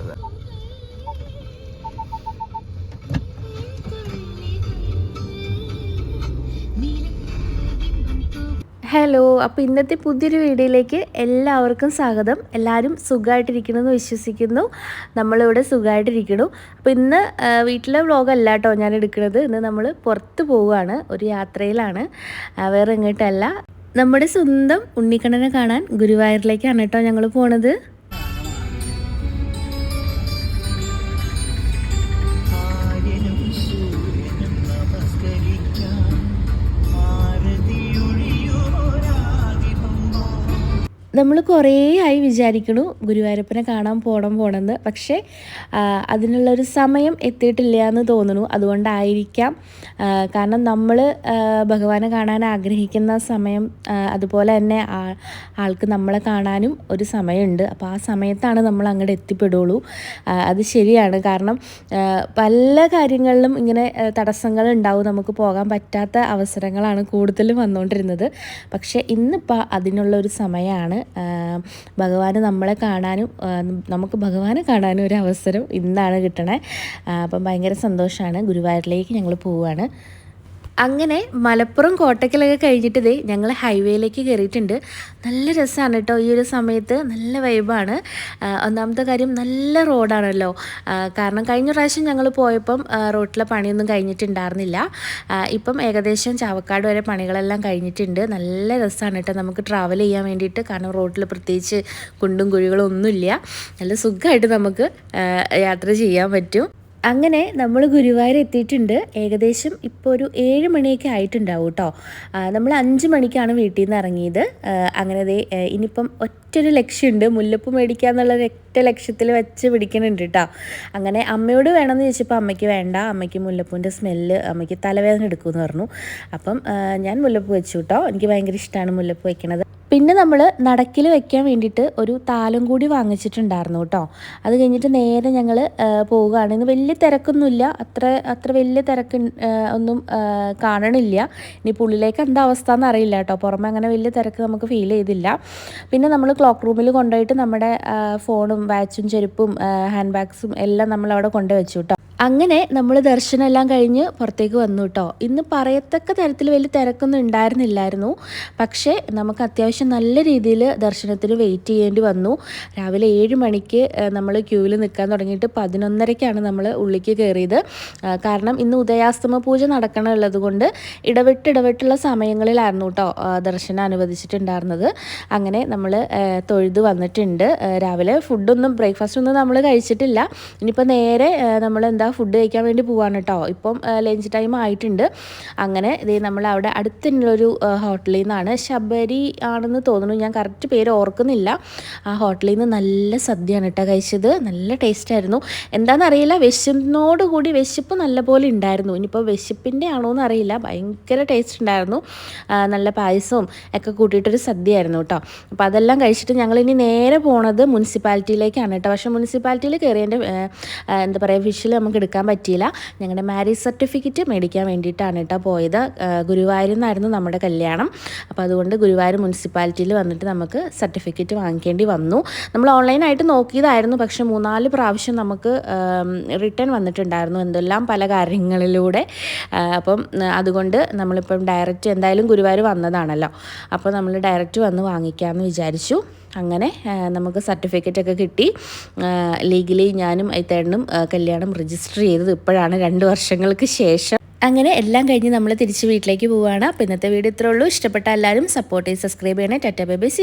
ഇട്ടത് ഹലോ അപ്പോൾ ഇന്നത്തെ പുതിയൊരു വീഡിയോയിലേക്ക് എല്ലാവർക്കും സ്വാഗതം. എല്ലാവരും സുഖമായിട്ടിരിക്കണമെന്ന് വിശ്വസിക്കുന്നു. നമ്മളിവിടെ സുഖമായിട്ടിരിക്കണം അപ്പോൾ ഇന്ന് വീട്ടിലെ വ്ളോഗല്ല കേട്ടോ ഞാൻ എടുക്കുന്നത് ഇന്ന് നമ്മൾ പുറത്ത് പോവുകയാണ്. ഒരു യാത്രയിലാണ്. വേറെ ഇങ്ങോട്ടല്ല നമ്മുടെ സ്വന്തം ഉണ്ണിക്കണ്ണനെ കാണാൻ ഗുരുവായൂരിലേക്കാണ് കേട്ടോ ഞങ്ങൾ പോണത്. നമ്മൾ കുറേ ആയി വിചാരിക്കണു ഗുരുവായൂരപ്പനെ കാണാൻ പോകണം പോകണമെന്ന് പക്ഷേ അതിനുള്ളൊരു സമയം എത്തിയിട്ടില്ല എന്ന് തോന്നുന്നു. അതുകൊണ്ടായിരിക്കാം കാരണം നമ്മൾ ഭഗവാനെ കാണാൻ ആഗ്രഹിക്കുന്ന സമയം അതുപോലെ തന്നെ ആൾക്ക് നമ്മളെ കാണാനും ഒരു സമയമുണ്ട്. അപ്പോൾ ആ സമയത്താണ് നമ്മൾ അങ്ങോട്ട് എത്തിപ്പെടുള്ളൂ. അത് ശരിയാണ്. കാരണം പല കാര്യങ്ങളിലും ഇങ്ങനെ തടസ്സങ്ങൾ ഉണ്ടാവും. നമുക്ക് പോകാൻ പറ്റാത്ത അവസരങ്ങളാണ് കൂടുതലും വന്നുകൊണ്ടിരുന്നത് പക്ഷേ ഇന്നിപ്പോൾ അതിനുള്ള ഒരു സമയമാണ് ഭഗവാന് നമ്മളെ കാണാനും നമുക്ക് ഭഗവാനെ കാണാനും ഒരു അവസരം ഇന്നാണ് കിട്ടണേ. അപ്പം ഭയങ്കര സന്തോഷമാണ് ഗുരുവായൂരിലേക്ക് ഞങ്ങൾ പോവുകയാണ് അങ്ങനെ മലപ്പുറം കോട്ടക്കലൊക്കെ കഴിഞ്ഞിട്ട് ദേ ഞങ്ങൾ ഹൈവേയിലേക്ക് കയറിയിട്ടുണ്ട്. നല്ല രസമാണ് കേട്ടോ. ഈ ഒരു സമയത്ത് നല്ല വൈബാണ് ഒന്നാമത്തെ കാര്യം നല്ല റോഡാണല്ലോ. കാരണം കഴിഞ്ഞ പ്രാവശ്യം ഞങ്ങൾ പോയപ്പം റോട്ടിലെ പണിയൊന്നും കഴിഞ്ഞിട്ടുണ്ടായിരുന്നില്ല. ഇപ്പം ഏകദേശം ചാവക്കാട് വരെ പണികളെല്ലാം കഴിഞ്ഞിട്ടുണ്ട്. നല്ല രസമാണ് കേട്ടോ. നമുക്ക് ട്രാവൽ ചെയ്യാൻ വേണ്ടിയിട്ട്. കാരണം റോട്ടിൽ പ്രത്യേകിച്ച് കുണ്ടും കുഴികളും ഒന്നുമില്ല. നല്ല സുഖമായിട്ട് നമുക്ക് യാത്ര ചെയ്യാൻ പറ്റും. അങ്ങനെ നമ്മൾ ഗുരുവായൂർ എത്തിയിട്ടുണ്ട്. ഏകദേശം ഇപ്പോൾ ഒരു ഏഴ് മണിയൊക്കെ ആയിട്ടുണ്ടാവും കേട്ടോ നമ്മൾ അഞ്ച് മണിക്കാണ് വീട്ടിൽ നിന്ന് ഇറങ്ങിയത് അങ്ങനെ ഇനിയിപ്പം ഒറ്റൊരു ലക്ഷ്യമുണ്ട് മുല്ലപ്പ് മേടിക്കുക എന്നുള്ള ഒറ്റ ലക്ഷ്യത്തിൽ വെച്ച് പിടിക്കണുണ്ട് കേട്ടോ അങ്ങനെ അമ്മയോട് വേണമെന്ന് ചോദിച്ചപ്പോൾ അമ്മയ്ക്ക് വേണ്ട. അമ്മയ്ക്ക് മുല്ലപ്പൂവിന്റെ സ്മെല്ല് അമ്മയ്ക്ക് തലവേദന എടുക്കുമെന്ന് പറഞ്ഞു. അപ്പം ഞാൻ മുല്ലപ്പ് വെച്ചു കേട്ടോ എനിക്ക് ഭയങ്കര ഇഷ്ടമാണ് മുല്ലപ്പ് വെക്കണത്. പിന്നെ നമ്മൾ നടക്കിൽ വെക്കാൻ വേണ്ടിയിട്ട് ഒരു താലം കൂടി വാങ്ങിച്ചിട്ടുണ്ടായിരുന്നു കേട്ടോ. അത് കഴിഞ്ഞിട്ട് നേരെ ഞങ്ങൾ പോവുകയാണ്. ഇന്ന് വലിയ തിരക്കൊന്നുമില്ല. അത്ര അത്ര വലിയ തിരക്ക് ഒന്നും കാണണില്ല. ഇനി പുള്ളിലേക്ക് എന്താ അവസ്ഥ എന്ന് അറിയില്ല കേട്ടോ. പുറമെ അങ്ങനെ വലിയ തിരക്ക് നമുക്ക് ഫീൽ ചെയ്തില്ല. പിന്നെ നമ്മൾ ക്ലോക്ക് റൂമിൽ കൊണ്ടുപോയിട്ട് നമ്മുടെ ഫോണും വാച്ചും ചെരുപ്പും ഹാൻഡ് ബാഗ്സും എല്ലാം നമ്മൾ അവിടെ കൊണ്ടുവച്ചു വെച്ചു കേട്ടോ. അങ്ങനെ നമ്മൾ ദർശനമെല്ലാം കഴിഞ്ഞ് പുറത്തേക്ക് വന്നു കേട്ടോ ഇന്ന് പറയത്തക്ക തരത്തിൽ വലിയ തിരക്കൊന്നും ഉണ്ടായിരുന്നില്ലായിരുന്നു. പക്ഷേ നമുക്ക് അത്യാവശ്യം നല്ല രീതിയിൽ ദർശനത്തിന് വെയിറ്റ് ചെയ്യേണ്ടി വന്നു. രാവിലെ ഏഴ് മണിക്ക് നമ്മൾ ക്യൂവിൽ നിൽക്കാൻ തുടങ്ങിയിട്ട് പതിനൊന്നരയ്ക്കാണ് നമ്മൾ ഉള്ളിലേക്ക് കയറിയത്. കാരണം ഇന്ന് ഉദയാസ്തമ പൂജ നടക്കണമുള്ളത് കൊണ്ട് ഇടവിട്ട് ഇടവിട്ടുള്ള സമയങ്ങളിലായിരുന്നു കേട്ടോ ദർശനം അനുവദിച്ചിട്ടുണ്ടായിരുന്നത്. അങ്ങനെ നമ്മൾ തൊഴുത് വന്നിട്ടുണ്ട്. രാവിലെ ഫുഡൊന്നും ബ്രേക്ക്ഫാസ്റ്റ് ഒന്നും നമ്മൾ കഴിച്ചിട്ടില്ല. ഇനിയിപ്പോൾ നേരെ നമ്മൾ എന്താ ഫുഡ് കഴിക്കാൻ വേണ്ടി പോവാണ് കേട്ടോ ഇപ്പം ലഞ്ച് ടൈം ആയിട്ടുണ്ട്. അങ്ങനെ ഇതേ നമ്മൾ അവിടെ അടുത്തുള്ളൊരു ഹോട്ടലിൽ നിന്നാണ് ശബരി ആണെന്ന് തോന്നുന്നു. ഞാൻ കറക്റ്റ് പേര് ഓർക്കുന്നില്ല. ആ ഹോട്ടലിൽ നിന്ന് നല്ല സദ്യയാണ് കേട്ടോ കഴിച്ചത്. നല്ല ടേസ്റ്റ് ആയിരുന്നു. എന്താണെന്നറിയില്ല വിശപ്പിനോട് കൂടി വിശപ്പ് നല്ലപോലെ ഉണ്ടായിരുന്നു ഇനിയിപ്പോൾ വിശപ്പിന്റെ ആണോ എന്ന് അറിയില്ല ഭയങ്കര ടേസ്റ്റ് ഉണ്ടായിരുന്നു നല്ല പായസവും ഒക്കെ കൂട്ടിയിട്ടൊരു സദ്യയായിരുന്നു കേട്ടോ അപ്പോൾ അതെല്ലാം കഴിച്ചിട്ട് ഞങ്ങൾ ഇനി നേരെ പോണത് മുനിസിപ്പാലിറ്റിയിലേക്കാണ് കേട്ടോ പക്ഷേ മുനിസിപ്പാലിറ്റിയിൽ കയറിയതിന്റെ എന്താ പറയുക ഫിഷിൽ നമുക്ക് എടുക്കാൻ പറ്റിയില്ല. ഞങ്ങളുടെ മാരേജ് സർട്ടിഫിക്കറ്റ് മേടിക്കാൻ വേണ്ടിയിട്ടാണ് കേട്ടോ പോയത്. ഗുരുവായൂരിൽ നിന്നായിരുന്നു നമ്മുടെ കല്യാണം. അപ്പോൾ അതുകൊണ്ട് ഗുരുവായൂർ മുനിസിപ്പാലിറ്റിയിൽ വന്നിട്ട് നമുക്ക് സർട്ടിഫിക്കറ്റ് വാങ്ങിക്കേണ്ടി വന്നു. നമ്മൾ ഓൺലൈനായിട്ട് നോക്കിയതായിരുന്നു. പക്ഷേ മൂന്നാൽ പ്രാവശ്യം നമുക്ക് റിട്ടേൺ വന്നിട്ടുണ്ടായിരുന്നു എന്തെല്ലാം പല കാര്യങ്ങളിലൂടെ. അപ്പം അതുകൊണ്ട് നമ്മളിപ്പം ഡയറക്റ്റ് എന്തായാലും ഗുരുവായൂർ വന്നതാണല്ലോ. അപ്പോൾ നമ്മൾ ഡയറക്റ്റ് വന്ന് വാങ്ങിക്കാമെന്ന് വിചാരിച്ചു. അങ്ങനെ നമുക്ക് സർട്ടിഫിക്കറ്റൊക്കെ കിട്ടി. ലീഗലി ഞാനും ഐത്തേടനും കല്യാണം രജിസ്റ്റർ ചെയ്തത് ഇപ്പോഴാണ് രണ്ട് വർഷങ്ങൾക്ക് ശേഷം. അങ്ങനെ എല്ലാം കഴിഞ്ഞ് നമ്മൾ തിരിച്ച് വീട്ടിലേക്ക് പോവുകയാണ് അപ്പോൾ ഇന്നത്തെ വീഡിയോ ഇത്രേ ഉള്ളൂ. ഇഷ്ടപ്പെട്ട എല്ലാവരും സപ്പോർട്ട് ചെയ്ത് സബ്സ്ക്രൈബ് ചെയ്യണേ. Tata bye bye. സി